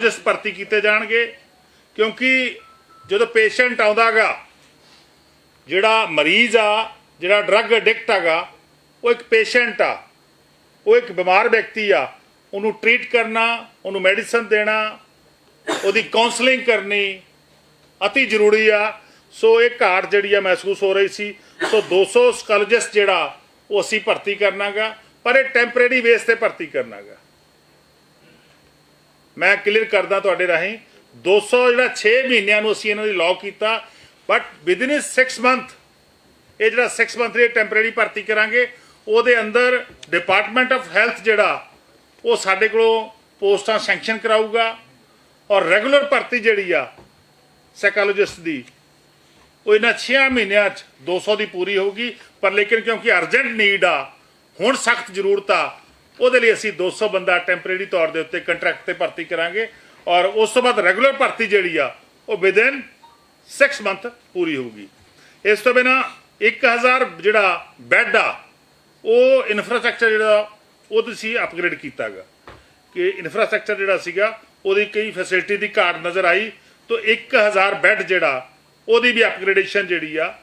ਜਿਸ ਭਰਤੀ ਕੀਤੇ ਜਾਣਗੇ, ਕਿਉਂਕਿ ਜਦੋਂ ਪੇਸ਼ੈਂਟ ਆਉਂਦਾਗਾ ਜਿਹੜਾ ਮਰੀਜ਼ ਆ, ਜਿਹੜਾ ਡਰੱਗ ਐਡਿਕਟ ਹੈਗਾ, ਉਹ ਇੱਕ ਪੇਸ਼ੈਂਟ ਆ, ਉਹ ਇੱਕ ਬਿਮਾਰ ਵਿਅਕਤੀ ਆ, ਉਹਨੂੰ ਟ੍ਰੀਟ ਕਰਨਾ, ਉਹਨੂੰ ਮੈਡੀਸਨ ਦੇਣਾ, ਉਹਦੀ ਕਾਉਂਸਲਿੰਗ ਕਰਨੀ ਅਤੀ ਜ਼ਰੂਰੀ ਆ। ਸੋ ਇਹ ਘਾਟ ਜਿਹੜੀ ਆ ਮਹਿਸੂਸ ਹੋ ਰਹੀ ਸੀ। ਸੋ 200 ਸਕਾਲੋਜਿਸਟ ਜਿਹੜਾ, ਉਹ ਅਸੀਂ ਭਰਤੀ ਕਰਨਾਗਾ ਪਰ ਇਹ ਟੈਂਪਰੇਰੀ ਬੇਸ ਤੇ ਭਰਤੀ ਕਰਨਾਗਾ ਮੈਂ ਕਲੀਅਰ ਕਰਦਾ ਤੁਹਾਡੇ ਰਾਹੀਂ। 200 ਜਿਹੜਾ 6 ਮਹੀਨਿਆਂ ਨੂੰ ਅਸੀਂ ਇਹਨਾਂ ਦੀ ਲਾਅ ਕੀਤਾ ਬਟ ਵਿਦਿਨ 6 ਮੰਥ ਇਹ ਜਿਹੜਾ 6 ਮੰਥ ਦੀ ਟੈਂਪਰੇਰੀ ਭਰਤੀ ਕਰਾਂਗੇ, ਉਹਦੇ ਅੰਦਰ ਡਿਪਾਰਟਮੈਂਟ ਆਫ ਹੈਲਥ ਜਿਹੜਾ, ਉਹ ਸਾਡੇ ਕੋਲੋਂ ਪੋਸਟਾਂ ਸੈਂਕਸ਼ਨ ਕਰਾਊਗਾ ਔਰ ਰੈਗੂਲਰ ਭਰਤੀ ਜਿਹੜੀ ਆ ਸਾਈਕੋਲੋਜਿਸਟ ਦੀ, ਉਹ ਇਹਨਾਂ 6 ਮਹੀਨਿਆਂ 'ਚ 200 ਦੀ ਪੂਰੀ ਹੋਊਗੀ। ਪਰ ਲੇਕਿਨ ਕਿਉਂਕਿ ਅਰਜੈਂਟ ਨੀਡ ਆ, ਹੁਣ ਸਖਤ ਜ਼ਰੂਰਤ ਆ ਉਹਦੇ ਲਈ ਅਸੀਂ 200 ਬੰਦਾ ਟੈਂਪਰੇਰੀ ਤੌਰ ਦੇ ਉੱਤੇ ਕੰਟਰੈਕਟ ਤੇ ਭਰਤੀ ਕਰਾਂਗੇ ਔਰ ਉਸ ਤੋਂ ਬਾਅਦ ਰੈਗੂਲਰ ਭਰਤੀ ਜਿਹੜੀ ਆ, ਉਹ ਵਿਦਿਨ 6 ਮੰਥ ਪੂਰੀ ਹੋਊਗੀ। ਇਸ ਤੋਂ ਬਿਨਾ 1000 ਜਿਹੜਾ ਬੈੱਡ ਆ, ਉਹ ਇਨਫਰਾਸਟ੍ਰਕਚਰ ਜਿਹੜਾ, ਉਹ ਤੁਸੀਂ ਅਪਗ੍ਰੇਡ ਕੀਤਾਗਾ। ਕਿ ਇਨਫਰਾਸਟ੍ਰਕਚਰ ਜਿਹੜਾ ਸੀਗਾ, ਉਹਦੀ ਕਈ ਫੈਸਿਲਿਟੀ ਦੀ ਘਾਟ ਨਜ਼ਰ ਆਈ, ਤਾਂ 1000 ਬੈੱਡ ਜਿਹੜਾ, ਉਹਦੀ ਵੀ ਅਪਗ੍ਰੇਡੇਸ਼ਨ ਜਿਹੜੀ ਆ,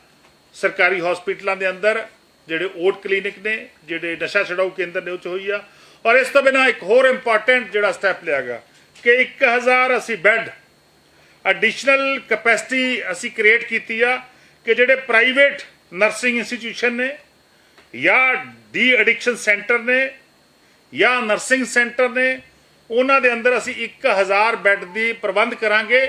ਸਰਕਾਰੀ ਹਸਪੀਟਲਾਂ ਦੇ ਅੰਦਰ ਜਿਹੜੇ ਓਟ ਕਲੀਨਿਕ ਨੇ, ਜਿਹੜੇ ਨਸ਼ਾ ਛਡਾਊ ਕੇਂਦਰ ਨੇ, ਉਹ 'ਚ ਹੋਈ ਆ। ਔਰ ਇਸ ਤੋਂ ਬਿਨਾ ਇੱਕ ਹੋਰ ਇੰਪੋਰਟੈਂਟ ਜਿਹੜਾ ਸਟੈਪ ਲਿਆ ਗਿਆ ਕਿ 1000 ਅਸੀਂ ਬੈੱਡ ਐਡੀਸ਼ਨਲ ਕੈਪੈਸਿਟੀ ਅਸੀਂ ਕ੍ਰੀਏਟ ਕੀਤੀ ਆ ਕਿ ਜਿਹੜੇ ਪ੍ਰਾਈਵੇਟ ਨਰਸਿੰਗ ਇੰਸਟੀਟਿਊਸ਼ਨ ਨੇ ਜਾਂ ਡੀ ਐਡਿਕਸ਼ਨ ਸੈਂਟਰ ਨੇ ਜਾਂ ਨਰਸਿੰਗ ਸੈਂਟਰ ਨੇ, ਉਹਨਾਂ ਦੇ ਅੰਦਰ ਅਸੀਂ 1000 ਬੈੱਡ ਦੀ ਪ੍ਰਬੰਧ ਕਰਾਂਗੇ।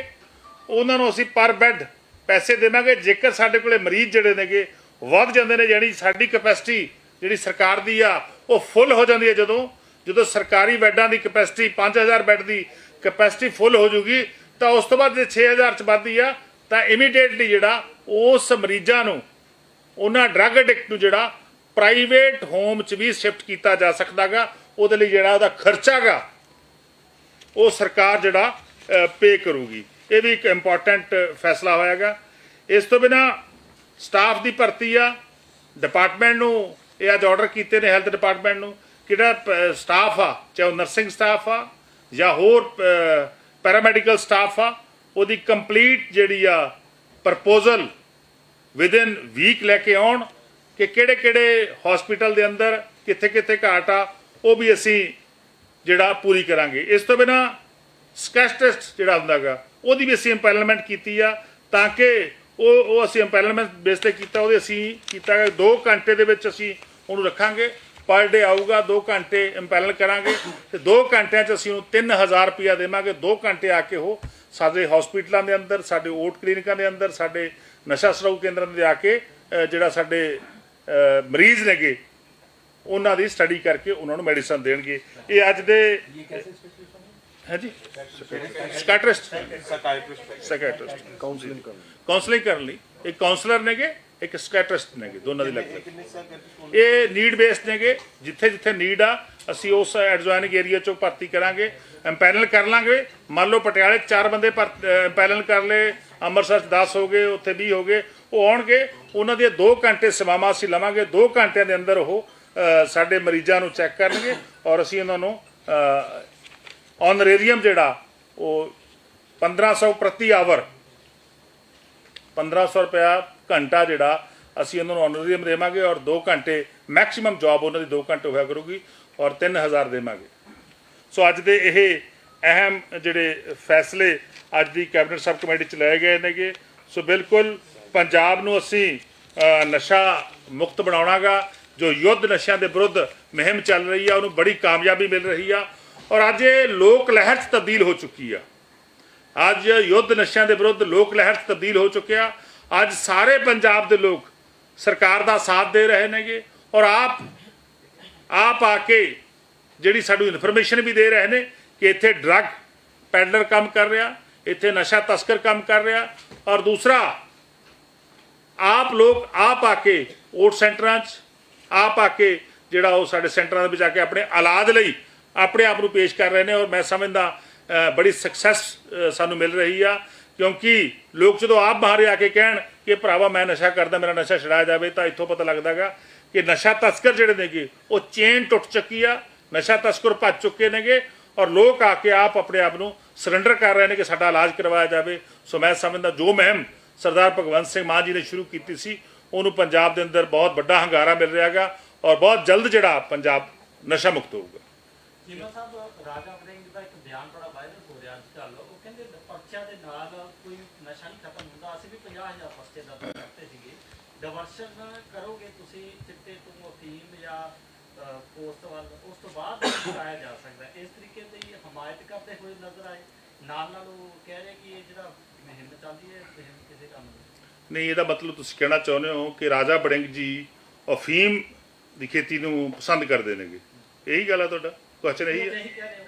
ਉਹਨਾਂ ਨੂੰ ਅਸੀਂ ਪਰ ਬੈੱਡ ਪੈਸੇ ਦੇਵਾਂਗੇ। ਜੇਕਰ ਸਾਡੇ ਕੋਲੇ ਮਰੀਜ਼ ਜਿਹੜੇ ਨੇਗੇ ਵੱਧ ਜਾਂਦੇ ਨੇ ਯਾਨੀ ਸਾਡੀ ਕੈਪੈਸਿਟੀ ਜਿਹੜੀ ਸਰਕਾਰ ਦੀ ਆ, ਉਹ ਫੁੱਲ ਹੋ ਜਾਂਦੀ ਹੈ ਜਦੋਂ ਜਦੋਂ ਸਰਕਾਰੀ ਬੈੱਡਾਂ ਦੀ ਕੈਪੈਸਿਟੀ 5000 ਬੈੱਡ ਦੀ ਕੈਪੈਸਿਟੀ ਫੁੱਲ ਹੋ ਜੂਗੀ, ਤਾਂ ਉਸ ਤੋਂ ਬਾਅਦ ਜੇ 6000 ਚ ਵੱਧਦੀ ਆ, ਤਾਂ ਇਮੀਡੀਏਟਲੀ ਜਿਹੜਾ ਉਸ ਮਰੀਜ਼ਾਂ ਨੂੰ, ਉਹਨਾਂ ਡਰੱਗ ਐਡਿਕਟ ਨੂੰ ਜਿਹੜਾ ਪ੍ਰਾਈਵੇਟ ਹੋਮ ਚ ਵੀ ਸ਼ਿਫਟ ਕੀਤਾ ਜਾ ਸਕਦਾਗਾ, ਉਹਦੇ ਲਈ ਜਿਹੜਾ ਉਹਦਾ ਖਰਚਾਗਾ, ਉਹ ਸਰਕਾਰ ਜਿਹੜਾ ਪੇ ਕਰੂਗੀ। ਇਹ ਵੀ ਇੱਕ ਇੰਪੋਰਟੈਂਟ ਫੈਸਲਾ ਹੋਇਆਗਾ। ਇਸ ਤੋਂ ਬਿਨਾ ਸਟਾਫ ਦੀ ਭਰਤੀ ਆ ਡਿਪਾਰਟਮੈਂਟ ਨੂੰ, ਇਹ ਅੱਜ ਆਰਡਰ ਕੀਤੇ ਨੇ ਹੈਲਥ ਡਿਪਾਰਟਮੈਂਟ ਨੂੰ, ਕਿਹੜਾ ਸਟਾਫ ਆ, ਚਾਹੇ ਉਹ ਨਰਸਿੰਗ ਸਟਾਫ ਆ, ਜਾਂ ਹੋਰ ਪੈਰਾਮੈਡੀਕਲ ਸਟਾਫ ਆ, ਉਹਦੀ ਕੰਪਲੀਟ ਜਿਹੜੀ ਆ ਪ੍ਰਪੋਜ਼ਲ ਵਿਦਿਨ ਵੀਕ ਲੈ ਕੇ ਆਉਣ ਕਿ ਕਿਹੜੇ ਕਿਹੜੇ ਹਸਪੀਟਲ ਦੇ ਅੰਦਰ ਕਿੱਥੇ ਕਿੱਥੇ ਘਾਟ ਆ, ਉਹ ਵੀ ਅਸੀਂ ਜਿਹੜਾ ਪੂਰੀ ਕਰਾਂਗੇ। ਇਸ ਤੋਂ ਬਿਨਾ ਸਕੈਚ ਟੈਸਟ ਜਿਹੜਾ ਹੁੰਦਾਗਾ ਉਹਦੀ ਵੀ ਅਸੀਂ ਇੰਪੈਲਮੈਂਟ ਕੀਤੀ ਆ ਤਾਂ ਕਿ ਉਹ ਉਹ ਅਸੀਂ ਇੰਪੈਲਮੈਂਟ ਬੇਸ ਤੇ ਕੀਤਾ ਉਹਦੇ ਅਸੀਂ ਕੀਤਾ 2 ਘੰਟੇ ਦੇ ਵਿੱਚ ਅਸੀਂ ਉਹਨੂੰ ਰੱਖਾਂਗੇ। ਪਰ ਡੇ ਆਊਗਾ 2 ਘੰਟੇ ਇੰਪੈਲਲ ਕਰਾਂਗੇ ਤੇ 2 ਘੰਟਿਆਂ 'ਚ ਅਸੀਂ ਉਹਨੂੰ 3000 ਰੁਪਇਆ ਦੇਵਾਂਗੇ। 2 ਘੰਟੇ ਆ ਕੇ ਉਹ ਸਾਡੇ ਹਸਪੀਟਲਾਂ ਦੇ ਅੰਦਰ ਸਾਡੇ ਓਟ ਕਲੀਨਿਕਾਂ ਦੇ ਅੰਦਰ ਸਾਡੇ ਨਸ਼ਾ ਛਡਾਊ ਕੇਂਦਰਾਂ ਦੇ ਆ ਕੇ ਜਿਹੜਾ ਸਾਡੇ ਮਰੀਜ਼ ਨੇਗੇ ਉਹਨਾਂ ਦੀ ਸਟੱਡੀ ਕਰਕੇ ਉਹਨਾਂ ਨੂੰ ਮੈਡੀਸਨ ਦੇਣਗੇ। ਇਹ ਅੱਜ ਦੇ ਹੈ ਜੀ ਸਕਾਟਰਿਸਟ ਸਕਾਟਰਿਸਟ ਕਾਉਂਸਲਿੰਗ ਕਰਨ। ਕਾਉਂਸਲਿੰਗ ਕਰਨ ਲਈ। ਇੱਕ ਕਾਉਂਸਲਰ ਨੇਗੇ ਇੱਕ ਸਕਾਟਰਿਸਟ ਨੇਗੇ ਦੋਨਾਂ ਦੀ ਲੱਗਦਾ ਇਹ ਨੀਡ ਬੇਸਡ ਨੇਗੇ ਜਿੱਥੇ ਜਿੱਥੇ ਨੀਡ ਆ ਅਸੀਂ ਉਸ ਐਡਜੋਇਨਿੰਗ ਏਰੀਆ ਚੋਂ ਭਰਤੀ ਕਰਾਂਗੇ ਐਮਪੈਨਲ ਕਰ ਲਾਂਗੇ। ਮੰਨ ਲਓ ਪਟਿਆਲੇ ਚਾਰ ਬੰਦੇ ਐਮਪੈਨਲ ਕਰ ਲਏ ਅੰਮ੍ਰਿਤਸਰ 'ਚ 10 ਹੋ ਗਏ ਉੱਥੇ 20 ਹੋ ਗਏ ਉਹ ਆਉਣਗੇ। ਉਹਨਾਂ ਦੇ 2 ਘੰਟੇ ਸੇਵਾਵਾਂ ਅਸੀਂ ਲਵਾਂਗੇ 2 ਘੰਟਿਆਂ ਦੇ ਅੰਦਰ ਉਹ ਸਾਡੇ ਮਰੀਜ਼ਾਂ ਨੂੰ ਚੈੱਕ ਕਰਨਗੇ ਔਰ ਅਸੀਂ ਉਹਨਾਂ ਨੂੰ ਆਨਰੇਰੀਅਮ ਜਿਹੜਾ ਉਹ 1500 ਪ੍ਰਤੀ ਆਵਰ 1500 ਰੁਪਇਆ ਘੰਟਾ ਜਿਹੜਾ ਅਸੀਂ ਉਹਨਾਂ ਨੂੰ ਆਨਰੇਰੀਅਮ ਦੇਵਾਂਗੇ ਔਰ 2 ਘੰਟੇ ਮੈਕਸਿਮਮ ਜੌਬ ਉਹਨਾਂ ਦੀ 2 ਘੰਟੇ ਹੋਇਆ ਕਰੂਗੀ ਔਰ 3000 ਦੇਵਾਂਗੇ। ਸੋ ਅੱਜ ਦੇ ਇਹ ਅਹਿਮ ਜਿਹੜੇ ਫੈਸਲੇ ਅੱਜ ਦੀ ਕੈਬਨਿਟ ਸਬ ਕਮੇਟੀ ਚ ਲਏ ਗਏ ਨੇਗੇ। ਸੋ ਬਿਲਕੁਲ ਪੰਜਾਬ ਨੂੰ ਅਸੀਂ ਨਸ਼ਾ ਮੁਕਤ ਬਣਾਉਣਾਗਾ, ਜੋ ਯੁੱਧ ਨਸ਼ਿਆਂ ਦੇ ਵਿਰੁੱਧ ਮੁਹਿੰਮ ਚੱਲ ਰਹੀ ਆ, ਉਹਨੂੰ ਬੜੀ ਕਾਮਯਾਬੀ ਮਿਲ ਰਹੀ ਆ ਔਰ ਅੱਜ ਇਹ ਲੋਕ ਲਹਿਰ 'ਚ ਤਬਦੀਲ ਹੋ ਚੁੱਕੀ ਆ। ਅੱਜ ਯੁੱਧ ਨਸ਼ਿਆਂ ਦੇ ਵਿਰੁੱਧ ਲੋਕ ਲਹਿਰ 'ਚ ਤਬਦੀਲ ਹੋ ਚੁੱਕਿਆ। ਅੱਜ ਸਾਰੇ ਪੰਜਾਬ ਦੇ ਲੋਕ ਸਰਕਾਰ ਦਾ ਸਾਥ ਦੇ ਰਹੇ ਨੇਗੇ ਔਰ ਆਪ ਆਪ ਆ ਕੇ ਜਿਹੜੀ ਸਾਨੂੰ ਇਨਫੋਰਮੇਸ਼ਨ ਵੀ ਦੇ ਰਹੇ ਨੇ ਕਿ ਇੱਥੇ ਡਰੱਗ ਪੈਡਲਰ ਕੰਮ ਕਰ ਰਿਹਾ, ਇੱਥੇ ਨਸ਼ਾ ਤਸਕਰ ਕੰਮ ਕਰ ਰਿਹਾ ਔਰ ਦੂਸਰਾ, ਆਪ ਲੋਕ ਆਪ ਆ ਕੇ ਓਟ ਸੈਂਟਰਾਂ 'ਚ, ਆਪ ਆ ਕੇ ਜਿਹੜਾ ਉਹ ਸਾਡੇ ਸੈਂਟਰਾਂ ਦੇ ਵਿੱਚ ਆ ਕੇ ਆਪਣੇ ਔਲਾਦ ਲਈ ਆਪਣੇ ਆਪ ਨੂੰ ਪੇਸ਼ ਕਰ ਰਹੇ ਨੇ ਔਰ ਮੈਂ ਸਮਝਦਾ ਬੜੀ ਸਕਸੈਸ ਸਾਨੂੰ ਮਿਲ ਰਹੀ ਆ। ਕਿਉਂਕਿ ਲੋਕ ਜਦੋਂ ਆਪ ਬਾਹਰ ਆ ਕੇ ਕਹਿਣ ਕਿ ਭਰਾਵਾ ਮੈਂ ਨਸ਼ਾ ਕਰਦਾ, ਮੇਰਾ ਨਸ਼ਾ ਛੁਡਾਇਆ ਜਾਵੇ, ਤਾਂ ਇੱਥੋਂ ਪਤਾ ਲੱਗਦਾਗਾ ਕਿ ਨਸ਼ਾ ਤਸਕਰ ਜਿਹੜੇ ਨੇਗੇ, ਉਹ ਚੇਨ ਟੁੱਟ ਚੁੱਕੀ ਆ। ਨਸ਼ਾ ਤਸਕਰ ਭੱਜ ਚੁੱਕੇ ਨੇਗੇ ਔਰ ਲੋਕ ਆ ਕੇ ਆਪ ਆਪਣੇ ਆਪ ਨੂੰ ਸਰੈਂਡਰ ਕਰ ਰਹੇ ਨੇ ਕਿ ਸਾਡਾ ਇਲਾਜ ਕਰਵਾਇਆ ਜਾਵੇ। ਸੋ ਮੈਂ ਸਮਝਦਾ, ਜੋ ਮਹਿਮ ਸਰਦਾਰ ਭਗਵੰਤ ਸਿੰਘ ਮਾਨ ਜੀ ਨੇ ਸ਼ੁਰੂ ਕੀਤੀ ਸੀ, ਉਹਨੂੰ ਪੰਜਾਬ ਦੇ ਅੰਦਰ ਬਹੁਤ ਵੱਡਾ ਹੰਗਾਰਾ ਮਿਲ ਰਿਹਾਗਾ ਔਰ ਬਹੁਤ ਜਲਦ ਜਿਹੜਾ ਪੰਜਾਬ ਨਸ਼ਾ ਮੁਕਤ ਹੋਊਗਾ। ਚੀਮਾ ਸਾਹਿਬ ਰਾਜਾ ਵੜਿੰਗ ਦਾ ਇੱਕ ਬਿਆਨ ਬੜਾ ਵਾਇਰਲ ਹੋ ਰਿਹਾ ਅੱਜ ਕੱਲ੍ਹ ਉਹ ਕਹਿੰਦੇ ਪਰਚਿਆਂ ਦੇ ਨਾਲ ਕੋਈ ਨਸ਼ਾ ਨਹੀਂ ਖਤਮ ਹੁੰਦਾ। ਅਸੀਂ ਵੀ 50000 ਪਰਚੇ ਦਾ ਕਰਤੇ ਸੀਗੇ। ਡਿਵਰਸ਼ਨ ਕਰੋਗੇ ਤੁਸੀਂ ਚਿੱਟੇ ਤੋਂ ਅਫੀਮ ਜਾਂ ਪੋਸਟ ਵੱਲ ਉਸ ਤੋਂ ਬਾਅਦ ਚੁਕਾਇਆ ਜਾ ਸਕਦਾ। ਹੈ। ਇਸ ਤਰੀਕੇ ਦੀ ਹਮਾਇਤ ਕਰਦੇ ਹੋਏ ਨਜ਼ਰ ਆਏ। ਨਾਲ ਨਾਲ ਉਹ ਕਹਿ ਰਹੇ ਕਿ ਇਹ ਜਿਹੜਾ ਮੁਹਿੰਮ ਚੱਲਦੀ ਹੈ ਇਹ ਮੁਹਿੰਮ ਕਿਸੇ ਕੰਮ ਦੀ ਨਹੀਂ। ਇਹਦਾ ਮਤਲਬ ਤੁਸੀਂ ਕਹਿਣਾ ਚਾਹੁੰਦੇ ਹੋ ਕਿ ਰਾਜਾ ਬੜਿੰਗ ਜੀ ਅਫੀਮ ਦੀ ਖੇਤੀ ਨੂੰ ਪਸੰਦ ਕਰਦੇ ਨੇਗੇ। ਇਹੀ ਗੱਲ ਆ ਤੁਹਾਡਾ? ਕੁਐਸਚਨ ਇਹੀ ਹੈ। ਹੋ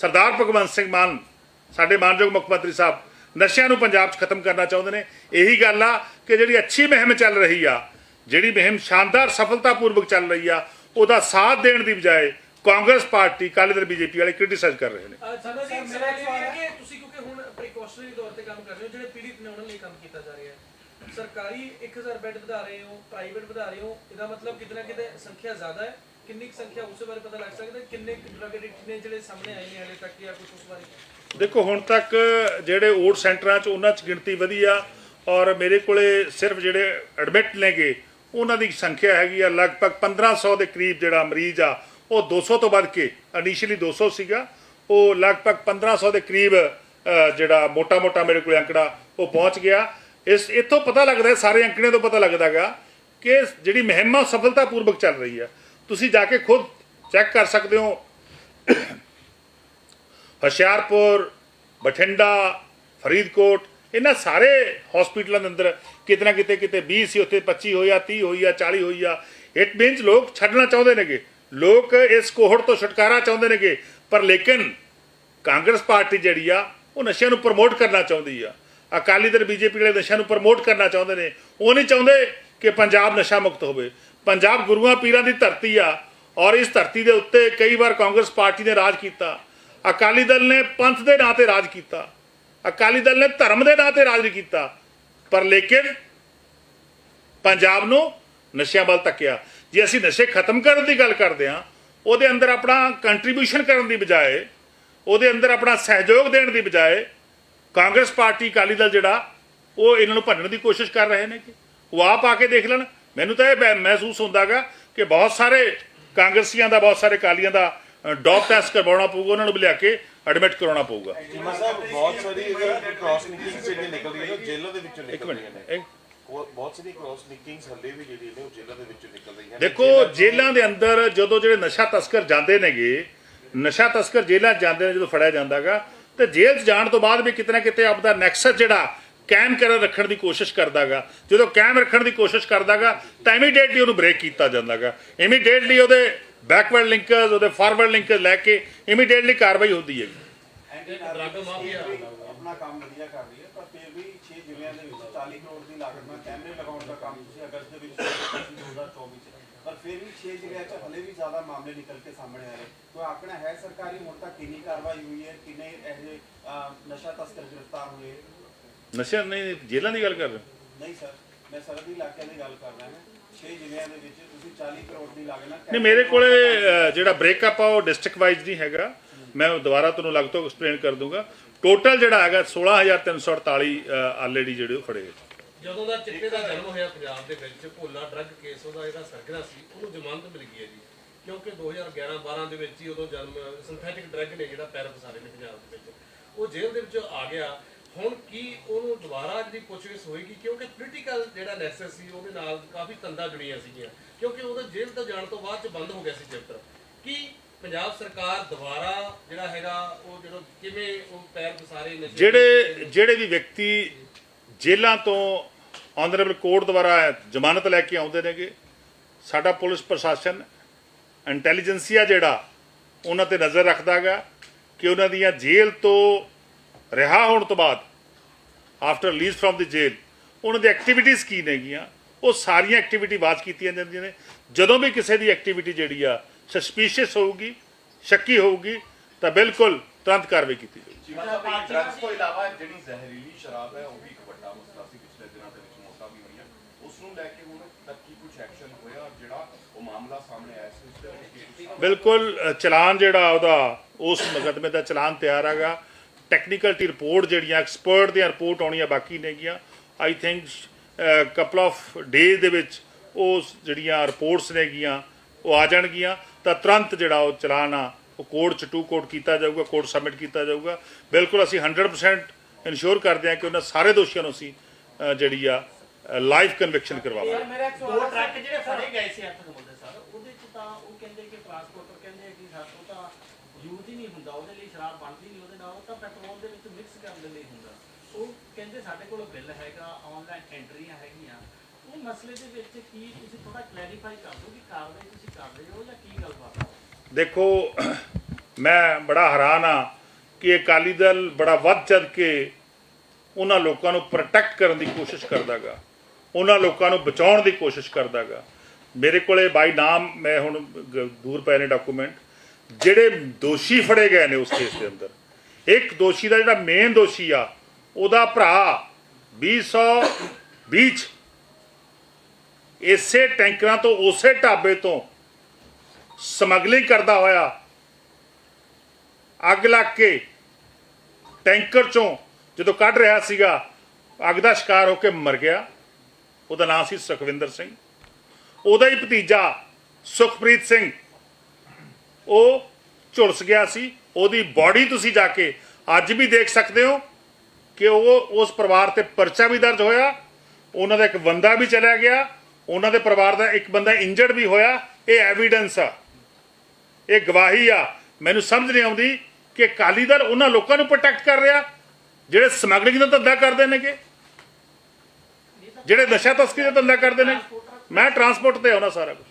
ਸਰਦਾਰ ਭਗਵੰਤ ਸਿੰਘ ਮਾਨ, ਸਾਡੇ ਮਾਨਯੋਗ ਮੁੱਖ ਮੰਤਰੀ ਸਾਹਿਬ, ਨਸ਼ਿਆਂ ਨੂੰ ਪੰਜਾਬ 'ਚ ਖਤਮ ਕਰਨਾ ਚਾਹੁੰਦੇ ਨੇ। ਇਹੀ ਗੱਲ ਆ ਕਿ ਜਿਹੜੀ ਅੱਛੀ ਮੁਹਿੰਮ ਚੱਲ ਰਹੀ ਆ, ਜਿਹੜੀ ਮੁਹਿੰਮ ਸ਼ਾਨਦਾਰ ਸਫਲਤਾਪੂਰਵਕ ਚੱਲ ਰਹੀ ਆ, ਉਹਦਾ ਸਾਥ ਦੇਣ ਦੀ ਬਜਾਏ ਕਾਂਗਰਸ ਪਾਰਟੀ ਅਕਾਲੀ ਦਲ ਬੀਜੇਪੀ ਵਾਲੇ ਕ੍ਰਿਟਿਸਾਈਜ਼ ਕਰ ਰਹੇ ਨੇ। ਸਾਡਾ ਜੀ, ਮੇਰਾ ਇਹ ਹੈ ਕਿ ਤੁਸੀਂ ਕਿਉਂਕਿ ਹੁਣ ਪ੍ਰੀਕਾਸ਼ਨਰੀ ਤੌਰ ਤੇ ਕੰਮ ਕਰ ਰਹੇ ਹੋ, ਜਿਹੜੇ ਪੀੜਿਤ ਨੇ ਉਹਨਾਂ ਲਈ ਕੰਮ ਕੀਤਾ ਜਾ ਰਿਹਾ ਹੈ। ਸਰਕਾਰੀ 1000 ਬੈੱਡ ਵਧਾ ਰਹੇ ਹੋ ਪ੍ਰਾਈਵੇਟ ਵਧਾ ਰਹੇ ਹੋ, ਇਹਦਾ ਮਤਲਬ ਕਿਤਨਾ ਕਿਤੇ ਸੰਖਿਆ ਜ਼ਿਆਦਾ ਹੈ। ਕਿੰਨੀ ਕੁ ਸੰਖਿਆ ਉਸੇ ਬਾਰੇ ਪਤਾ ਲੱਗ ਸਕਦਾ? ਕਿੰਨੇ ਡਰਗ ਐਡਿਕਟ ਨੇ ਜਿਹੜੇ ਸਾਹਮਣੇ ਆਏ ਨੇ ਹਲੇ ਤੱਕ ਜਾਂ ਕੁਝ ਉਸ ਬਾਰੇ? ਦੇਖੋ, ਹੁਣ ਤੱਕ ਜਿਹੜੇ ਓਟ ਸੈਂਟਰਾਂ 'ਚ ਉਹਨਾਂ 'ਚ ਗਿਣਤੀ ਵਧੀ ਔਰ ਮੇਰੇ ਕੋਲੇ ਸਿਰਫ ਜਿਹੜੇ ਐਡਮਿਟ ਨੇਗੇ, ਉਹਨਾਂ ਦੀ ਸੰਖਿਆ ਹੈਗੀ ਆ ਲਗਭਗ 1500 ਦੇ ਕਰੀਬ ਜਿਹੜਾ ਮਰੀਜ਼ ਆ, ਉਹ 200 ਤੋਂ ਵੱਧ ਕੇ ਇਨੀਸ਼ੀਅਲੀ 200 ਸੀਗਾ। ਉਹ ਲਗਭਗ 1500 ਦੇ ਕਰੀਬ ਜਿਹੜਾ ਮੋਟਾ-ਮੋਟਾ ਮੇਰੇ ਕੋਲ ਅੰਕੜਾ, ਉਹ ਪਹੁੰਚ ਗਿਆ। ਇਸ, ਇੱਥੋਂ ਪਤਾ ਲੱਗਦਾ, ਸਾਰੇ ਅੰਕੜੇ ਤੋਂ ਪਤਾ ਲੱਗਦਾਗਾ ਕਿ ਜਿਹੜੀ ਮੁਹਿੰਮ ਆ ਉਹ ਸਫਲਤਾਪੂਰਵਕ ਚੱਲ ਰਹੀ ਆ। ਤੁਸੀਂ ਜਾ ਕੇ ਖੁਦ ਚੈੱਕ ਕਰ ਸਕਦੇ ਹੋ। ਹੁਸ਼ਿਆਰਪੁਰ, ਬਠਿੰਡਾ, ਫਰੀਦਕੋਟ, ਇਹਨਾਂ ਸਾਰੇ ਹਸਪੀਟਲਾਂ ਦੇ ਅੰਦਰ ਕਿਤਨਾ ਕਿਤੇ ਕਿਤੇ 20 ਸੀ, ਉੱਥੇ 25 ਹੋਈ ਆ 30 ਹੋਈ ਆ 40 ਹੋਈ ਆ। ਇਟ ਮੀਨਸ ਲੋਕ ਛੱਡਣਾ ਚਾਹੁੰਦੇ ਨੇਗੇ। ਲੋਕ ਇਸ ਕੋਹੜ ਤੋਂ ਛੁਟਕਾਰਾ ਚਾਹੁੰਦੇ ਨੇਗੇ। ਪਰ ਲੇਕਿਨ ਕਾਂਗਰਸ ਪਾਰਟੀ ਜਿਹੜੀ ਆ, ਉਹ ਨਸ਼ਿਆਂ ਨੂੰ ਪ੍ਰਮੋਟ ਕਰਨਾ ਚਾਹੁੰਦੀ ਆ। ਅਕਾਲੀ ਦਲ, ਬੀਜੇਪੀ ਵਾਲੇ ਨਸ਼ਿਆਂ ਨੂੰ ਪ੍ਰਮੋਟ ਕਰਨਾ ਚਾਹੁੰਦੇ ਨੇ। ਉਹ ਨਹੀਂ ਚਾਹੁੰਦੇ ਕਿ ਪੰਜਾਬ ਨਸ਼ਾ ਮੁਕਤ ਹੋਵੇ। ਪੰਜਾਬ ਗੁਰੂਆਂ ਪੀਰਾਂ ਦੀ ਧਰਤੀ ਆ ਔਰ ਇਸ ਧਰਤੀ ਦੇ ਉੱਤੇ ਕਈ ਵਾਰ ਕਾਂਗਰਸ ਪਾਰਟੀ ਨੇ ਰਾਜ ਕੀਤਾ। ਅਕਾਲੀ ਦਲ ਨੇ ਪੰਥ ਦੇ ਨਾਂ ਤੇ ਰਾਜ ਕੀਤਾ। ਅਕਾਲੀ ਦਲ ਨੇ ਧਰਮ ਦੇ ਨਾਂ ਤੇ ਰਾਜ ਨਹੀਂ ਕੀਤਾ। ਪਰ ਲੇਕਿਨ ਪੰਜਾਬ ਨੂੰ ਨਸ਼ਿਆਂ ਵੱਲ ਤੱਕਿਆ ਜੇ ਅਸੀਂ ਨਸ਼ੇ ਖਤਮ ਕਰਨ ਦੀ ਗੱਲ ਕਰਦੇ ਹਾਂ, ਉਹਦੇ ਅੰਦਰ ਆਪਣਾ ਕੰਟਰੀਬਿਊਸ਼ਨ ਕਰਨ ਦੀ ਬਜਾਏ, ਉਹਦੇ ਅੰਦਰ ਆਪਣਾ ਸਹਿਯੋਗ ਦੇਣ ਦੀ ਬਜਾਏ, ਕਾਂਗਰਸ ਪਾਰਟੀ ਅਕਾਲੀ ਦਲ ਜਿਹੜਾ, ਉਹ ਇਹਨਾਂ ਨੂੰ ਭੰਨਣ ਦੀ ਕੋਸ਼ਿਸ਼ ਕਰ ਰਹੇ ਨੇ ਕਿ ਉਹ ਆਪ ਆ ਕੇ ਦੇਖ ਲੈਣ। ਮੈਨੂੰ ਤਾਂ ਇਹ ਮਹਿ- ਮਹਿਸੂਸ ਹੁੰਦਾਗਾ ਕਿ ਬਹੁਤ ਸਾਰੇ ਕਾਂਗਰਸੀਆਂ ਦਾ ਬਹੁਤ ਸਾਰੇ ਅਕਾਲੀਆਂ ਦਾ ਡੌਪ ਟੈਸਟ ਕਰਵਾਉਣਾ ਪਊਗਾ ਉਹਨਾਂ ਨੂੰ ਲਿਆ ਕੇ ਐਡਮਿਟ ਕਰਾਉਣਾ ਪਊਗਾ। ਚੀਮਾ ਸਾਹਿਬ ਬਹੁਤ ਸਾਰੀ ਕ੍ਰਾਸ ਨਿਕਿੰਗਸ ਜਿਹੜੀਆਂ ਨਿਕਲਦੀਆਂ ਨੇ ਉਹ ਜੇਲ੍ਹਾਂ ਦੇ ਵਿੱਚੋਂ ਇੱਕ ਨਿਕਲਦੀਆਂ ਮਿੰਟ ਨੇ। ਇੱਕ ਬਹੁਤ- ਬਹੁਤ ਸਾਰੀ ਕ੍ਰਾਸ ਨਿਕਿੰਗਸ ਹੱਲੇ ਵੀ ਜਿਹੜੀ ਨੇ ਉਹ ਜੇਲ੍ਹਾਂ ਦੇ ਵਿੱਚੋਂ ਨਿਕਲ ਰਹੀਆਂ ਨੇ। ਦੇਖੋ ਜੇਲ੍ਹਾਂ ਦੇ ਅੰਦਰ ਜਦੋਂ ਜਿਹੜੇ ਨਸ਼ਾ ਤਸਕਰ ਜਾਂਦੇ ਨੇਗੇ ਨਸ਼ਾ ਤਸਕਰ ਜੇਲ੍ਹਾਂ ਜਾਂਦੇ ਨੇ ਜਦੋਂ ਫੜਿਆ ਜਾਂਦਾਗਾ ਤੇ ਜੇਲ੍ਹ 'ਚ ਜਾਣ ਤੋਂ ਬਾਅਦ ਵੀ ਕਿਤੇ ਨਾ ਕਿਤੇ ਆਪਦਾ ਨੈਕਸਸ ਜਿਹੜਾ ਕਾਇਮ ਕਰ ਰੱਖਣ ਦੀ ਕੋਸ਼ਿਸ਼ ਕਰਦਾਗਾ। ਜਦੋਂ ਕਾਇਮ ਰੱਖਣ ਦੀ ਕੋਸ਼ਿਸ਼ ਕਰਦਾਗਾ ਤਾਂ ਇਮੀਡੀਏਟਲੀ ਉਹਨੂੰ ਬ੍ਰੇਕ ਕੀਤਾ ਜਾਂਦਾਗਾ। ਇਮੀਡੀਏਟਲੀ ਉਹਦੇ ਬੈਕਵਰਡ ਲਿੰਕਰਸ ਉਹਦੇ ਫਾਰਵਰਡ ਲਿੰਕਰਸ ਲੈ ਕੇ ਇਮੀਡੀਏਟਲੀ ਕਾਰਵਾਈ ਹੁੰਦੀ ਹੈ ਡਰੱਗ ਮਾਫੀਆ ਆਪਣਾ ਕੰਮ ਵਧੀਆ ਕਰ ਰਹੀ ਹੈ ਪਰ ਫਿਰ ਵੀ 6 ਜ਼ਿਲ੍ਹਿਆਂ ਦੇ ਵਿੱਚ 40 ਕਰੋੜ ਦੀ ਲਾਗਤ ਨਾਲ ਕੈਮਰੇ ਲਗਾਉਣ ਦਾ ਕੰਮ ਤੁਸੀਂ ਅਗਸਤ ਦੇ ਵਿੱਚ ਸ਼ੁਰੂ ਕੀਤਾ ਸੀ 2024 ਚ ਪਰ ਫਿਰ ਵੀ 6 ਜ਼ਿਲ੍ਹਿਆਂ 'ਚ ਹਲੇ ਵੀ ਜ਼ਿਆਦਾ ਮਾਮਲੇ ਨਿਕਲ ਕੇ ਸਾਹਮਣੇ ਆ ਰਹੇ। ਕੋਈ ਆંકੜਾ ਹੈ ਸਰਕਾਰੀ ਹੁਣ ਤੱਕ ਕਿੰਨੀ ਕਾਰਵਾਈ ਹੋਈ ਹੈ ਕਿੰਨੇ ਇਹੋ ਨਸ਼ਾ ਤਸਕਰ ਗ੍ਰਿਫਤਾਰ ਹੋਏ ਨਸ਼ਾ ਨਹੀਂ ਜੇਲ੍ਹਾਂ ਦੀ ਗੱਲ ਕਰ ਰਹੇ ਹੋ? ਨਹੀਂ ਸਰ ਮੈਂ ਸਰਹੱਦੀ ਇਲਾਕਿਆਂ ਦੀ ਗੱਲ ਕਰ ਰਿਹਾ ਹਾਂ। 6 ਜ਼ਿਲ੍ਹਿਆਂ ਦੇ ਵਿੱਚ ਤੁਸੀਂ 40 ਕਰੋੜ ਦੀ ਲਾਗਤ ਨਾਲ ਨਹੀਂ ਮੇਰੇ ਕੋਲੇ ਅ, ਜਿਹੜਾ ਬ੍ਰੇਕਅਪ ਆ ਉਹ ਡਿਸਟ੍ਰਿਕਟ ਵਾਈਜ਼ ਨਹੀਂ ਹੈਗਾ। ਮੈਂ ਉਹ ਦੁਬਾਰਾ ਤੁਹਾਨੂੰ ਲੱਗ ਤੋਂ ਐਕਸਪਲੇਨ ਕਰ ਦੂੰਗਾ। ਟੋਟਲ ਜਿਹੜਾ ਹੈਗਾ 16348 ਆਲਰੇਡੀ ਜਿਹੜੇ ਉਹ ਫੜੇ ਗਏ। ਜਦੋਂ ਦਾ ਚਿੱਟੇ ਦਾ ਜਨਮ ਹੋਇਆ ਪੰਜਾਬ ਦੇ ਵਿੱਚ ਭੋਲਾ ਡਰੱਗ ਕੇਸ ਉਹਦਾ ਜਿਹੜਾ ਸਰਗਨਾ ਸੀ ਉਹਨੂੰ ਜ਼ਮਾਨਤ ਮਿਲ ਗਈ ਹੈ ਜੀ। ਕਿਉਂਕਿ 2011-12 ਦੇ ਵਿੱਚ ਹੀ ਉਦੋਂ ਜਨਮ ਸਿੰਥੈਟਿਕ ਡਰੱਗ ਨੇ ਜਿਹੜਾ ਪੈਰ ਪਸਾਰੇ ਨੇ ਪੰਜਾਬ ਦੇ ਵਿੱਚ। ਉਹ ਜੇਲ੍ਹ ਦੇ ਵਿੱਚ ਆ ਗਿਆ। ਹੁਣ ਕੀ ਉਹਨੂੰ ਦੁਬਾਰਾ ਜਿਹੜੀ ਪੁੱਛਗਿੱਛ ਹੋਏਗੀ ਕਿਉਂਕਿ ਪੋਲੀਟੀਕਲ ਜਿਹੜਾ ਨੈਕਸਸ ਸੀ ਉਹਦੇ ਨਾਲ ਕਾਫੀ ਤੰਦਾਂ ਜੁੜੀਆਂ ਸੀਗੀਆਂ। ਕਿਉਂਕਿ ਉਹਦਾ ਜੇਲ੍ਹ ਤੋਂ ਜਾਣ ਤੋਂ ਬਾਅਦ ਚ ਬੰਦ ਹੋ ਗਿਆ ਸੀ ਚੈਪਟਰ ਕੀ ਪੰਜਾਬ ਸਰਕਾਰ ਦੁਬਾਰਾ ਜਿਹੜਾ ਹੈਗਾ ਉਹ ਜਦੋਂ ਕਿਵੇਂ ਉਹ ਪੈਰ ਪਸਾਰੇ ਨਸ਼ੇ ਜਿਹੜੇ ਜਿਹੜੇ ਵੀ ਵਿਅਕਤੀ ਜੇਲ੍ਹਾਂ ਤੋਂ ਆਨਰੇਬਲ ਕੋਰਟ ਦੁਆਰਾ ਜ਼ਮਾਨਤ ਲੈ ਕੇ ਆਉਂਦੇ ਨੇਗੇ ਸਾਡਾ ਪੁਲਿਸ ਪ੍ਰਸ਼ਾਸਨ ਇੰਟੈਲੀਜੈਂਸੀਆ ਜਿਹੜਾ ਉਹਨਾਂ ਤੇ ਨਜ਼ਰ ਰੱਖਦਾਗਾ ਕਿ ਉਹਨਾਂ ਦੀਆਂ ਜੇਲ੍ਹ ਤੋਂ ਰਿਹਾ ਹੋਣ ਤੋਂ ਬਾਅਦ ਆਫਟਰ ਰਿਲੀਜ਼ ਫਰਮ ਦੀ ਜੇਲ ਉਹਨਾਂ ਦੀ ਐਕਟੀਵਿਟੀਜ਼ ਕੀ ਨੇਗੀਆਂ? ਉਹ ਸਾਰੀਆਂ ਐਕਟੀਵਿਟੀ ਬਾਤ ਕੀਤੀਆਂ ਜਾਂਦੀਆਂ ਨੇ। ਜਦੋਂ ਵੀ ਕਿਸੇ ਦੀ ਐਕਟੀਵਿਟੀ ਜਿਹੜੀ ਆ ਸਸਪੀਸ਼ੀਅਸ ਹੋਊਗੀ ਸ਼ੱਕੀ ਹੋਊਗੀ ਤਾਂ ਬਿਲਕੁਲ ਤੁਰੰਤ ਕਾਰਵਾਈ ਕੀਤੀ ਜਾਊਗੀ। ਚੀਮਾ ਸਾਹਿਬ ਡਰੱਗਸ ਤੋਂ ਇਲਾਵਾ ਜਿਹੜੀ ਜ਼ਹਿਰੀਲੀ ਸ਼ਰਾਬ ਹੈ ਉਹ ਵੀ ਇੱਕ ਵੱਡਾ ਮਸਲਾ ਸੀ ਪਿਛਲੇ ਦਿਨਾਂ ਦੇ ਵਿੱਚ ਮੌਤਾਂ ਵੀ ਹੋਈਆਂ ਉਸ ਨੂੰ ਲੈ ਕੇ ਹੁਣ ਤੱਕ ਕੀ ਕੁਝ ਐਕਸ਼ਨ ਹੋਇਆ ਔਰ ਜਿਹੜਾ ਉਹ ਮਾਮਲਾ ਸਾਹਮਣੇ ਆਇਆ ਸੀ? ਉਸ ਦੇ ਵਿੱਚ ਕੀ ਕੁਛ ਬਿਲਕੁਲ ਚਲਾਨ ਜਿਹੜਾ ਉਹਦਾ ਉਸ ਮੁਕੱਦਮੇ ਦਾ ਚਲਾਨ ਤਿਆਰ ਹੈਗਾ। ਟੈਕਨੀਕਲ ਟੀ ਰਿਪੋਰਟ ਜਿਹੜੀਆਂ ਐਕਸਪਰਟ ਦੀਆਂ ਰਿਪੋਰਟ ਆਉਣੀਆਂ ਬਾਕੀ ਨੇਗੀਆਂ I think couple of days ਦੇ ਵਿੱਚ ਉਹ ਜਿਹੜੀਆਂ ਰਿਪੋਰਟਸ ਨੇਗੀਆਂ ਉਹ ਆ ਜਾਣਗੀਆਂ ਤਾਂ ਤੁਰੰਤ ਜਿਹੜਾ ਉਹ ਚਲਾਨ ਆ ਉਹ ਕੋਰਟ ਚ ਟੂ ਕੋਰਟ ਕੀਤਾ ਜਾਊਗਾ ਕੋਰਟ ਸਬਮਿਟ ਕੀਤਾ ਜਾਊਗਾ ਬਿਲਕੁਲ ਅਸੀਂ 100% ਇਨਸ਼ੋਰ ਕਰਦੇ ਹਾਂ ਕਿ ਉਹਨਾਂ ਸਾਰੇ ਦੋਸ਼ੀਆਂ ਨੂੰ ਅਸੀਂ ਜਿਹੜੀ ਆ ਲਾਈਫ ਕਨਵਿਕਸ਼ਨ ਕਰਵਾਵਾਂਗੇ ਮੇਰਾ ਇੱਕ ਦੋ ਟਰੱਕ ਜਿਹੜੇ ਫੜੇ ਗਏ ਸੀ ਅੱਠ ਨੰਬਰ ਦੇ ਸਰ ਉਹਦੇ ਚ ਤਾਂ ਉਹ ਕਹਿੰਦੇ ਕਿ ਟਰਾਂਸਪੋਰਟਰ ਕਹਿੰਦੇ ਕਿ ਸਾਤੋਂ ਤਾਂ ਯੂਜ਼ ਹੀ ਨਹੀਂ ਹੁੰਦਾ ਉਹਦੇ ਲਈ ਸ਼ਰਾਬ ਬਣਦੀ ਨਹੀਂ ਉਹਦੇ ਨਾਲ ਉਹ ਤਾਂ ਪੈਟਰੋਲ ਦੇ ਵਿੱਚ ਮਿਕਸ ਕਰਨ ਦੇ ਲਈ ਹੁੰਦਾ ਉਹ ਕਹਿੰਦੇ ਸਾਡੇ ਕੋਲ ਬਿੱਲ ਹੈਗਾ ਆਨਲਾਈਨ ਐਂਟਰੀਆਂ ਹੈਗੀਆਂ। ਉਹ ਮਸਲੇ ਦੇ ਵਿੱਚ ਕੀ ਤੁਸੀਂ ਥੋੜਾ ਕਲੈਰੀਫਾਈ ਕਰ ਦਿਓ ਕਿ ਕਾਰਵਾਈ ਤੁਸੀਂ ਕਰ ਰਹੇ ਹੋ ਜਾਂ ਕੀ ਗੱਲਬਾਤ ਹੈ? ਦੇਖੋ, ਮੈਂ ਬੜਾ ਹੈਰਾਨ ਆ ਕਿ ਅਕਾਲੀ ਦਲ ਬੜਾ ਵੱਧ ਚੜ ਕੇ ਉਹਨਾਂ ਲੋਕਾਂ ਨੂੰ ਪ੍ਰੋਟੈਕਟ ਕਰਨ ਦੀ ਕੋਸ਼ਿਸ਼ ਕਰਦਾਗਾ। ਉਹਨਾਂ ਲੋਕਾਂ ਨੂੰ ਬਚਾਉਣ ਦੀ ਕੋਸ਼ਿਸ਼ ਕਰਦਾਗਾ। ਮੇਰੇ ਕੋਲੇ ਬਾਈ ਨਾਮ ਮੈਂ ਹੁਣ ਦੂਰ ਪਏ ਨੇ ਡਾਕੂਮੈਂਟ ਜਿਹੜੇ ਦੋਸ਼ੀ ਫੜੇ ਗਏ ਨੇ ਉਸ ਕੇਸ ਦੇ ਅੰਦਰ, ਇੱਕ ਦੋਸ਼ੀ ਦਾ ਜਿਹੜਾ ਮੇਨ ਦੋਸ਼ੀ ਆ ਉਹਦਾ ਭਰਾ 2020 ਚ ਇਸੇ ਟੈਂਕਰਾਂ ਤੋਂ, ਉਸੇ ਢਾਬੇ ਤੋਂ ਸਮਗਲਿੰਗ ਕਰਦਾ ਹੋਇਆ ਅੱਗ ਲੱਗ ਕੇ ਟੈਂਕਰ ਚੋਂ ਜਦੋਂ ਕੱਢ ਰਿਹਾ ਸੀਗਾ, ਅੱਗ ਦਾ ਸ਼ਿਕਾਰ ਹੋ ਕੇ ਮਰ ਗਿਆ। ਉਹਦਾ ਨਾਮ ਸੀ ਸੁਖਵਿੰਦਰ ਸਿੰਘ। ਉਹਦਾ ਹੀ ਭਤੀਜਾ ਸੁਖਪ੍ਰੀਤ ਸਿੰਘ, ਉਹ ਝੁਲਸ ਗਿਆ ਸੀ। ਉਹਦੀ ਬਾਡੀ ਤੁਸੀਂ ਜਾ ਕੇ ਅੱਜ ਵੀ ਦੇਖ ਸਕਦੇ ਹੋ। ਕਿ ਉਹ ਉਸ ਪਰਿਵਾਰ ਤੇ ਪਰਚਾ ਵੀ ਦਰਜ ਹੋਇਆ, ਉਹਨਾਂ ਦਾ ਇੱਕ ਬੰਦਾ ਵੀ ਚਲਾ ਗਿਆ, ਉਹਨਾਂ ਦੇ ਪਰਿਵਾਰ ਦਾ ਇੱਕ ਬੰਦਾ ਇੰਜਰਡ ਵੀ ਹੋਇਆ, ਇਹ ਐਵੀਡੈਂਸ ਆ। ਇਹ ਗਵਾਹੀ ਆ। ਮੈਨੂੰ ਸਮਝ ਨਹੀਂ ਆਉਂਦੀ ਕਿ ਅਕਾਲੀ ਦਲ ਉਹਨਾਂ ਲੋਕਾਂ ਨੂੰ ਪ੍ਰੋਟੈਕਟ ਕਰ ਰਿਹਾ, ਜਿਹੜੇ ਸਮਗਲਿੰਗ ਦਾ ਧੰਦਾ ਕਰਦੇ ਨੇਗੇ, ਜਿਹੜੇ ਨਸ਼ਾ ਤਸਕਰੀ ਦਾ ਧੰਦਾ ਕਰਦੇ ਨੇ। ਮੈਂ ਟਰਾਂਸਪੋਰਟ ਤੇ ਆਉਣਾ ਸਾਰਾ ਕੁਝ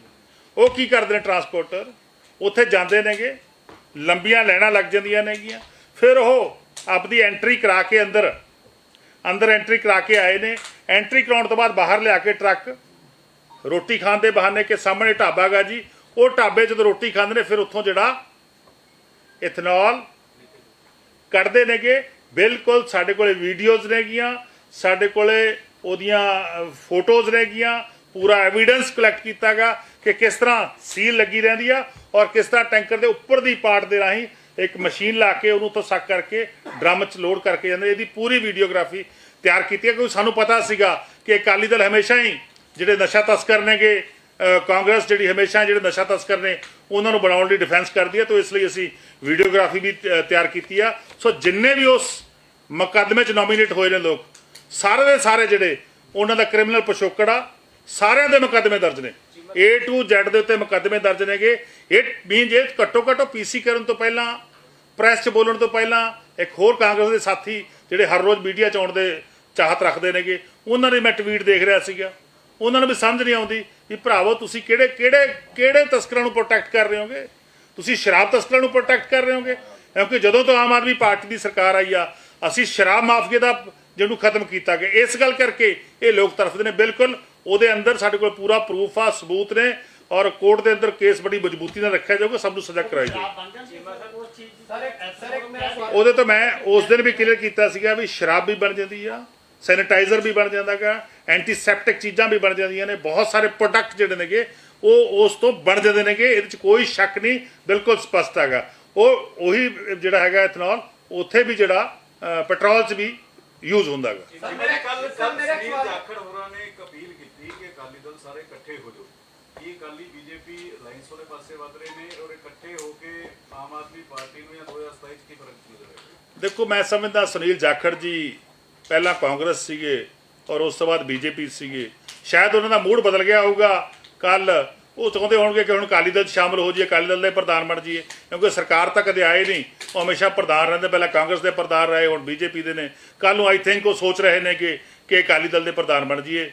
ਉਹ ਕੀ ਕਰਦੇ ਨੇ ਟਰਾਂਸਪੋਰਟਰ ਉੱਥੇ ਜਾਂਦੇ ਨੇਗੇ, ਲੰਬੀਆਂ ਲੈਣਾ ਲੱਗ ਜਾਂਦੀਆਂ ਨੇਗੀਆਂ। ਫਿਰ ਉਹ ਆਪਦੀ ਐਂਟਰੀ ਕਰਾ ਕੇ ਅੰਦਰ। ਅੰਦਰ ਐਂਟਰੀ ਕਰਾ ਕੇ ਆਏ ਨੇ। ਐਂਟਰੀ ਕਰਾਉਣ ਤੋਂ ਬਾਅਦ ਬਾਹਰ ਲਿਆ ਕੇ ਟਰੱਕ ਰੋਟੀ ਖਾਣ ਦੇ ਬਹਾਨੇ ਕਿ ਸਾਹਮਣੇ ਢਾਬਾ ਗਾ ਜੀ। ਉਹ ਢਾਬੇ ਜਦੋਂ ਰੋਟੀ ਖਾਂਦੇ ਨੇ, ਫਿਰ ਉੱਥੋਂ ਜਿਹੜਾ ਇਥਨੋਲ ਕੱਢਦੇ ਨੇਗੇ। ਬਿਲਕੁਲ ਸਾਡੇ ਕੋਲੇ ਵੀਡੀਓਜ਼ ਨੇਗੀਆਂ, ਸਾਡੇ ਕੋਲੇ ਉਹਦੀਆਂ ਫੋਟੋਜ਼ ਨੇਗੀਆਂ। ਪੂਰਾ ਐਵੀਡੈਂਸ ਕਲੈਕਟ ਕੀਤਾਗਾ ਕਿ ਕਿਸ ਤਰ੍ਹਾਂ ਸੀਲ ਲੱਗੀ ਰਹਿੰਦੀ ਆ ਔਰ ਕਿਸ ਤਰ੍ਹਾਂ ਟੈਂਕਰ ਦੇ ਉੱਪਰ ਦੀ ਪਾਰਟ ਦੇ ਰਾਹੀਂ ਇੱਕ ਮਸ਼ੀਨ ਲਾ ਕੇ ਉਹਨੂੰ ਤੋਂ ਸੱਕ ਕਰਕੇ ਡਰਮ 'ਚ ਲੋਡ ਕਰਕੇ ਜਾਂਦੇ ਇਹਦੀ ਪੂਰੀ ਵੀਡੀਓਗ੍ਰਾਫੀ ਤਿਆਰ ਕੀਤੀ ਹੈ, ਕਿਉਂਕਿ ਸਾਨੂੰ ਪਤਾ ਸੀਗਾ ਕਿ ਅਕਾਲੀ ਦਲ ਹਮੇਸ਼ਾ ਹੀ ਜਿਹੜੇ ਨਸ਼ਾ ਤਸਕਰ ਨੇਗੇ ਕਾਂਗਰਸ ਜਿਹੜੀ ਹਮੇਸ਼ਾ ਜਿਹੜੇ ਨਸ਼ਾ ਤਸਕਰ ਨੇ, ਉਹਨਾਂ ਨੂੰ ਬਣਾਉਣ ਲਈ ਡਿਫੈਂਸ ਕਰਦੀ ਹੈ, ਤਾਂ ਇਸ ਲਈ ਅਸੀਂ ਵੀਡੀਓਗ੍ਰਾਫੀ ਵੀ ਤਿਆਰ ਕੀਤੀ ਆ। ਸੋ ਜਿੰਨੇ ਵੀ ਉਸ ਮੁਕੱਦਮੇ 'ਚ ਨੋਮੀਨੇਟ ਹੋਏ ਨੇ ਲੋਕ, ਸਾਰੇ ਦੇ ਸਾਰੇ ਜਿਹੜੇ ਉਹਨਾਂ ਦਾ ਕ੍ਰਿਮੀਨਲ ਪਿਛੋਕੜ ਆ ਸਾਰਿਆਂ ਦੇ ਮੁਕੱਦਮੇ ਦਰਜ ਨੇ। A to Z ਦੇ ਉੱਤੇ ਮੁਕੱਦਮੇ ਦਰਜ ਨੇਗੇ। ਇਹ ਮੀਨਸ ਇਹ ਘੱਟੋ ਘੱਟ ਪੀਸੀ ਕਰਨ ਤੋਂ ਪਹਿਲਾਂ ਪ੍ਰੈਸ 'ਚ ਬੋਲਣ ਤੋਂ ਪਹਿਲਾਂ, ਇੱਕ ਹੋਰ ਕਾਂਗਰਸ ਦੇ ਸਾਥੀ ਜਿਹੜੇ ਹਰ ਰੋਜ਼ ਮੀਡੀਆ 'ਚ ਆਉਣ ਦੇ ਚਾਹਤ ਰੱਖਦੇ ਨੇਗੇ, ਉਹਨਾਂ ਨੇ ਮੈਂ ਟਵੀਟ ਦੇਖ ਰਿਹਾ ਸੀਗਾ। ਉਹਨਾਂ ਨੂੰ ਵੀ ਸਮਝ ਨਹੀਂ ਆਉਂਦੀ ਵੀ ਭਰਾਵੋ, ਤੁਸੀਂ ਕਿਹੜੇ ਕਿਹੜੇ ਕਿਹੜੇ ਤਸਕਰਾਂ ਨੂੰ ਪ੍ਰੋਟੈਕਟ ਕਰ ਰਹੇ ਹੋਗੇ? ਤੁਸੀਂ ਸ਼ਰਾਬ ਤਸਕਰਾਂ ਨੂੰ ਪ੍ਰੋਟੈਕਟ ਕਰ ਰਹੇ ਹੋਗੇ? ਕਿਉਂਕਿ ਜਦੋਂ ਤੋਂ ਆਮ ਆਦਮੀ ਪਾਰਟੀ ਦੀ ਸਰਕਾਰ ਆਈ ਆ, ਅਸੀਂ ਸ਼ਰਾਬ ਮਾਫੀਆ ਦਾ ਜਿਹਨੂੰ ਖਤਮ ਕੀਤਾ ਗਿਆ। ਇਸ ਗੱਲ ਕਰਕੇ ਇਹ ਲੋਕ ਤਰਫਦੇ ਨੇ। ਬਿਲਕੁਲ ਉਹਦੇ ਅੰਦਰ ਸਾਡੇ ਕੋਲ ਪੂਰਾ ਪ੍ਰੂਫ ਆ, ਸਬੂਤ ਨੇ ਔਰ ਕੋਰਟ ਦੇ ਅੰਦਰ ਕੇਸ ਬੜੀ ਮਜ਼ਬੂਤੀ ਨਾਲ ਰੱਖਿਆ ਜਾਊਗਾ, ਸਭ ਨੂੰ ਸਜ਼ਾ ਕਰਾਈ ਜਾਊਗੀ। ਉਹਦੇ ਤੋਂ ਮੈਂ ਉਸ ਦਿਨ ਵੀ ਕਲੀਅਰ ਕੀਤਾ ਸੀਗਾ ਵੀ ਸ਼ਰਾਬ ਵੀ ਬਣ ਜਾਂਦੀ ਆ ਸੈਨੀਟਾਈਜ਼ਰ ਵੀ ਬਣ ਜਾਂਦਾਗਾ ਐਂਟੀਸੈਪਟਿਕ ਚੀਜ਼ਾਂ ਵੀ ਬਣ ਜਾਂਦੀਆਂ ਨੇ, ਬਹੁਤ ਸਾਰੇ ਪ੍ਰੋਡਕਟ ਜਿਹੜੇ ਨੇਗੇ, ਉਹ ਉਸ ਤੋਂ ਬਣ ਜਾਂਦੇ ਨੇਗੇ, ਇਹਦੇ ਚ ਕੋਈ ਸ਼ੱਕ ਨਹੀਂ, ਬਿਲਕੁਲ ਸਪਸ਼ਟ ਹੈਗਾ। ਉਹ ਉਹੀ ਜਿਹੜਾ ਹੈਗਾ ਇਥਨੋਲ ਉੱਥੇ ਵੀ ਜਿਹੜਾ ਪੈਟਰੋਲ ਚ ਵੀ ਯੂਜ਼ ਹੁੰਦਾ ਹੈਗਾ ਸਰ, ਮੇਰੇ ਕੱਲ ਕੱਲ ਸੁਨੀਲ ਸਾਰੇ ਇਕੱਠੇ ਹੋ ਜਾਓ। ਇਹ ਅਕਾਲੀ ਬੀਜੇਪੀ ਅਲਾਈਅੰਸ ਵਾਲੇ ਪਾਸੇ ਵੱਧ ਰਹੇ ਨੇ ਔਰ ਇਕੱਠੇ ਹੋ ਕੇ ਆਮ ਆਦਮੀ ਪਾਰਟੀ ਨੂੰ ਜਾਂ 2027 ਕੀ ਫ਼ਰਕ ਨਜ਼ਰ ਦੇਖੋ, ਮੈਂ ਸਮਝਦਾ ਸੁਨੀਲ ਜਾਖੜ ਜੀ ਪਹਿਲਾਂ ਕਾਂਗਰਸ ਸੀਗੇ ਔਰ ਉਸ ਤੋਂ ਬਾਅਦ ਬੀਜੇਪੀ ਸੀਗੇ। ਸ਼ਾਇਦ ਉਹਨਾਂ ਦਾ ਮੂਡ ਬਦਲ ਗਿਆ ਹੋਊਗਾ। ਕੱਲ ਉਹ ਚਾਹੁੰਦੇ ਹੋਣਗੇ ਕਿ ਹੁਣ ਅਕਾਲੀ ਦਲ 'ਚ ਸ਼ਾਮਲ ਹੋ ਜਾਈਏ, ਅਕਾਲੀ ਦਲ ਦੇ ਪ੍ਰਧਾਨ ਬਣ ਜਾਈਏ, ਕਿਉਂਕਿ ਸਰਕਾਰ ਤਾਂ ਕਦੇ ਆਏ ਨਹੀਂ। ਉਹ ਹਮੇਸ਼ਾ ਪ੍ਰਧਾਨ ਰਹਿੰਦੇ, ਪਹਿਲਾਂ ਕਾਂਗਰਸ ਦੇ ਪ੍ਰਧਾਨ ਰਹੇ, ਹੁਣ ਬੀਜੇਪੀ ਦੇ ਨੇ। ਕੱਲ ਨੂੰ ਆਈ ਥਿੰਕ ਉਹ ਸੋਚ ਰਹੇ ਨੇ ਕਿ ਕਿ ਅਕਾਲੀ ਦਲ ਦੇ ਪ੍ਰਧਾਨ ਬਣ ਜਾਈਏ।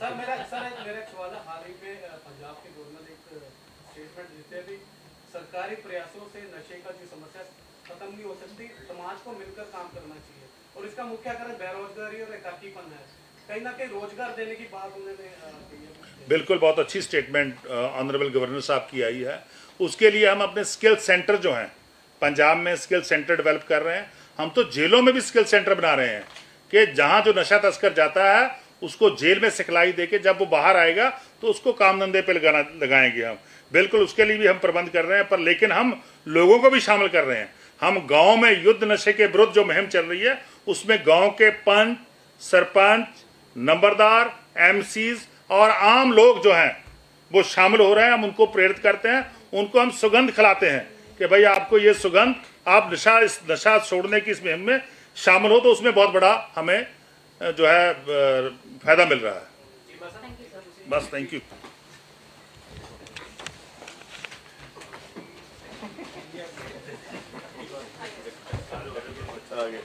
सर, मेरा सर मेरा सवाल है। हाल ही में पंजाब के गवर्नर एक स्टेटमेंट देते भी, सरकारी प्रयासों से नशे का जो समस्या खत्म नहीं हो सकती, समाज को मिलकर काम करना चाहिए। और इसका मुख्य कारण बेरोजगारी और एकाकीपन है। कहीं ना कहीं रोज़गार देने की बात उन्होंने बिल्कुल, बहुत अच्छी स्टेटमेंट ऑनरेबल गवर्नर साहब की आई है। उसके लिए हम अपने स्किल सेंटर जो हैं, पंजाब में स्किल सेंटर डेवलप कर रहे हैं। हम तो जेलों में भी स्किल सेंटर बना रहे हैं कि जहाँ जो नशा तस्कर जाता है उसको जेल में सिखलाई दे के जब वो बाहर आएगा तो उसको काम धंधे पे लगाना, लगाएँगे हम। बिल्कुल उसके लिए भी हम प्रबंध कर रहे हैं, पर लेकिन हम लोगों को भी शामिल कर रहे हैं। हम गाँव में युद्ध नशे के विरुद्ध जो मुहिम चल रही है, उसमें गाँव के पंच, सरपंच, नंबरदार एमसीज और आम लोग जो हैं, वो शामिल हो रहे हैं। हम उनको प्रेरित करते हैं, उनको हम सुगंध खिलाते हैं कि भाई आपको ये सुगंध, आप नशा, इस नशा छोड़ने की इस मुहिम में शामिल हो तो उसमें बहुत बड़ा हमें जो है अ, फायदा मिल रहा है बस थैंक यू आगे